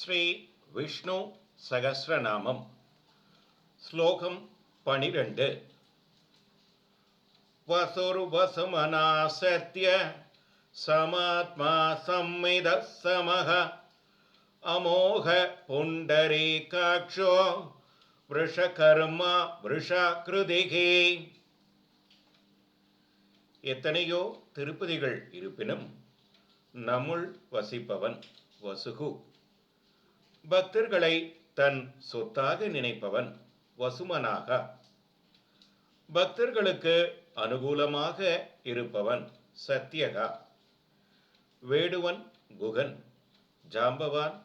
ஸ்ரீ விஷ்ணு சகசிரநாமம். ஸ்லோகம் பனிரெண்டு. வசுர்வசுமனாசத்ய சமாத்மா சம்மித சமக அமோக புண்டரீ காட்சோ விஷகர்மா விஷாக்கிருதிகே எத்தனையோ திருப்பதிகள் இருப்பினும் நமுள் வசிப்பவன் வசுகு. பக்தர்களை தன் சொத்தாக நினைப்பவன் வசுமனாக. பக்தர்களுக்கு அனுகூலமாக இருப்பவன் சத்யகா வேடுவன் குகன் ஜாம்பவான்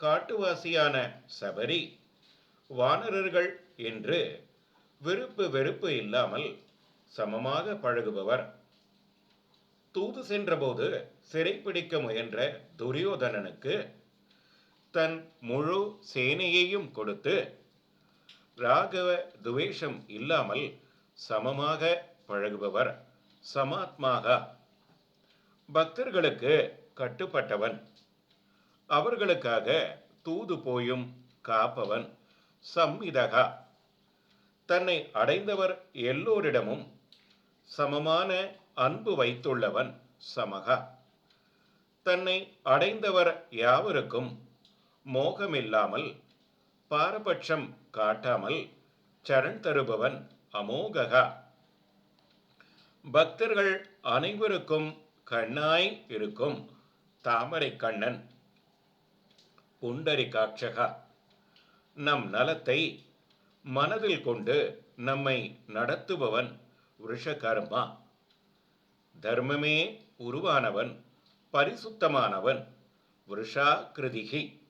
காட்டுவாசியான சபரி வானரர்கள் என்று விருப்பு வெறுப்பு இல்லாமல் சமமாக பழகுபவர். தூது சென்றபோது சிறைப்பிடிக்க முயன்ற துரியோதனனுக்கு தன் முழு சேனையையும் கொடுத்து ராகவ துவேஷம் இல்லாமல் சமமாக பழகுபவர் சமாத்மாக. பக்தர்களுக்கு கட்டுப்பட்டவன். அவர்களுக்காக தூது போயும் காப்பவன் சம்மிதகா. தன்னை அடைந்தவர் எல்லோரிடமும் சமமான அன்பு வைத்துள்ளவன் சமகா. தன்னை அடைந்தவர் யாவருக்கும் மோகமில்லாமல் பாரபட்சம் காட்டாமல் சரண் தருபவன் அமோககா. பக்தர்கள் அனைவருக்கும் கண்ணாய் இருக்கும் தாமரை கண்ணன் புண்டரிகாட்சகா நம் நலத்தை மனதில் கொண்டு நம்மை நடத்துபவன் விஷகர்மா தர்மமே உருவானவன் பரிசுத்தமானவன் விஷாகிருதிகி